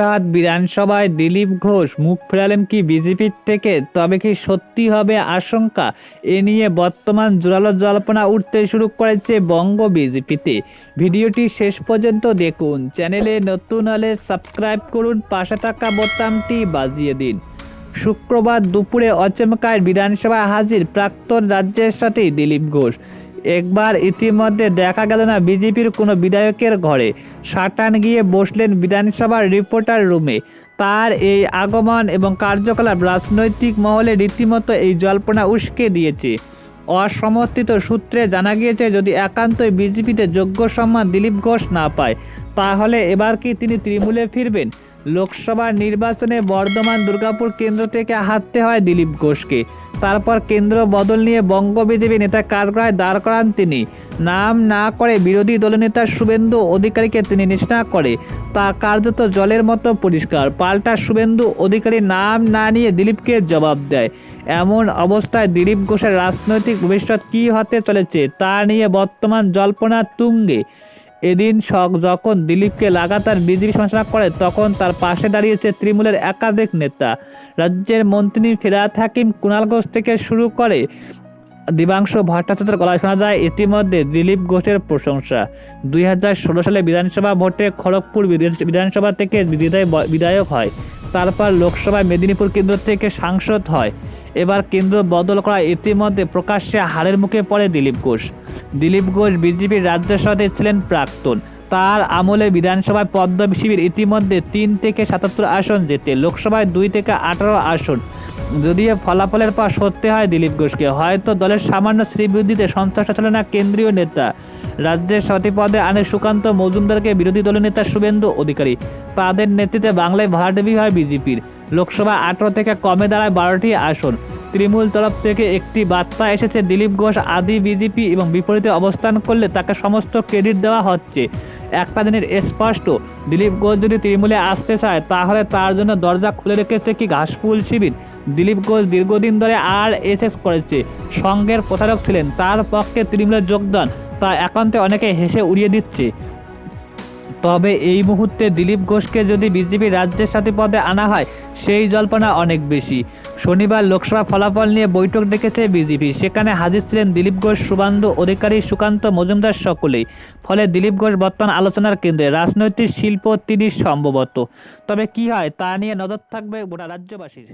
হঠাৎ বিধানসভায় দিলীপ ঘোষ মুখ ফেরালেন কি বিজেপির থেকে? তবে কি সত্যি হবে আশঙ্কা? এ নিয়ে বর্তমান জোরালো জল্পনা উঠতে শুরু করেছে বঙ্গ বিজেপিতে। ভিডিওটি শেষ পর্যন্ত দেখুন। চ্যানেলে নতুন হলে সাবস্ক্রাইব করুন, পাশে থাকা বোতামটি বাজিয়ে দিন। শুক্রবার দুপুরে অচমকায় বিধানসভায় হাজির প্রাক্তন রাজ্যের সাথে দিলীপ ঘোষ। একবার ইতিমধ্যে দেখা গেল না বিজেপির কোনো বিধায়কের ঘরে। সাটান গিয়ে বসলেন বিধানসভার রিপোর্টার রুমে। তার এই আগমন এবং কার্যকলাপ রাজনৈতিক মহলে রীতিমতো এই জল্পনা উস্কে দিয়েছে। অসমর্থিত সূত্রে জানা গিয়েছে, যদি একান্তই বিজেপিতে যোগ্য সম্মান দিলীপ ঘোষ না পায়, তাহলে এবার কি তিনি তৃণমূলে ফিরবেন? লোকসভা নির্বাচনে বর্ধমান দুর্গাপুর কেন্দ্র থেকে হারতে হয় দিলীপ ঘোষকে। তারপর কেন্দ্র বদল নিয়ে বঙ্গ বিজেপি নেতা কারগড়ায় দাঁড় করান তিনি। নাম না করে বিরোধী দলনেতা শুভেন্দু অধিকারীকে তিনি নিষ্ঠা করে। তা কার্যত জলের মতো পরিষ্কার। পাল্টা শুভেন্দু অধিকারী নাম না নিয়ে দিলীপকে জবাব দেয়। এমন অবস্থায় দিলীপ ঘোষের রাজনৈতিক ভবিষ্যৎ কী হতে চলেছে তা নিয়ে বর্তমান জল্পনা তুঙ্গে। এদিন শখ যখন দিলীপকে লাগাতার বিজেপি সমালোচনা করে, তখন তার পাশে দাঁড়িয়েছে তৃণমূলের একাধিক নেতা। রাজ্যের মন্ত্রী ফেরাত হাকিম কুণাল ঘোষ থেকে শুরু করে দিবাংশ ভট্টাচার্যের গলায় শোনা যায়, ইতিমধ্যে দিলীপ ঘোষের প্রশংসা। দুই হাজার ষোলো সালে বিধানসভা ভোটে খড়গপুর বিধানসভা থেকে বিদায় বিধায়ক হয়। তারপর লোকসভায় মেদিনীপুর কেন্দ্র থেকে সাংসদ হয়। এবার কেন্দ্র বদল করা ইতিমধ্যে প্রকাশ্যে হারের মুখে পড়ে দিলীপ ঘোষ। দিলীপ ঘোষ বিজেপির রাজ্য সভাপতি ছিলেন প্রাক্তন। তার আমলে বিধানসভায় পদ্ম শিবির ইতিমধ্যে তিন থেকে সাতাত্তর আসন যেতে লোকসভায় দুই থেকে আঠারো আসন। যদিও ফলাফলের পর সত্যি হয় দিলীপ ঘোষকে, হয়তো দলের সামান্য শ্রীবৃদ্ধিতে সন্তুষ্ট ছিল না কেন্দ্রীয় নেতা। রাজ্যের সতী পদে আনে সুকান্ত মজুমদারকে বিরোধী দলের নেতা শুভেন্দু অধিকারী। তাদের নেতৃত্বে বাংলায় ভাড়াডেবি হয় বিজেপির। লোকসভা আঠারো থেকে কমে দাঁড়ায় বারোটি আসন? তৃণমূল তরফ থেকে একটি বার্তা এসেছে, দিলীপ ঘোষ, আদি বিজেপি এবং বিপরীতে অবস্থান করলে তাকে সমস্ত ক্রেডিট দেওয়া হচ্ছে। একটা দিনের স্পষ্ট, দিলীপ ঘোষ যদি তৃণমূলে আসতে চায়, তাহলে তার জন্য দরজা খুলে রেখেছে কি ঘাসফুল শিবির? দিলীপ ঘোষ দীর্ঘদিন ধরে আর এস এস করেছে, সঙ্গের প্রচারক ছিলেন, তার পক্ষে তৃণমূলের যোগদান, তা একান্তে অনেকে হেসে উড়িয়ে দিচ্ছে। তবে এই মুহূর্তে দিলীপ ঘোষকে যদি বিজেপি রাজ্যের সাথে পদে আনা হয়, সেই জল্পনা অনেক বেশি। শনিবার লোকসভা ফলাফল নিয়ে বৈঠক ডেকেছে বিজেপি। সেখানে হাজির ছিলেন দিলীপ ঘোষ সুবান্ধু অধিকারী, সুকান্ত মজুমদার সকলেই। ফলে দিলীপ ঘোষ বর্তমান আলোচনার কেন্দ্রে। রাজনৈতিক শিল্প তিনি সম্ভবত। তবে কি হয় তা নিয়ে নজর থাকবে গোটা রাজ্যবাসীর।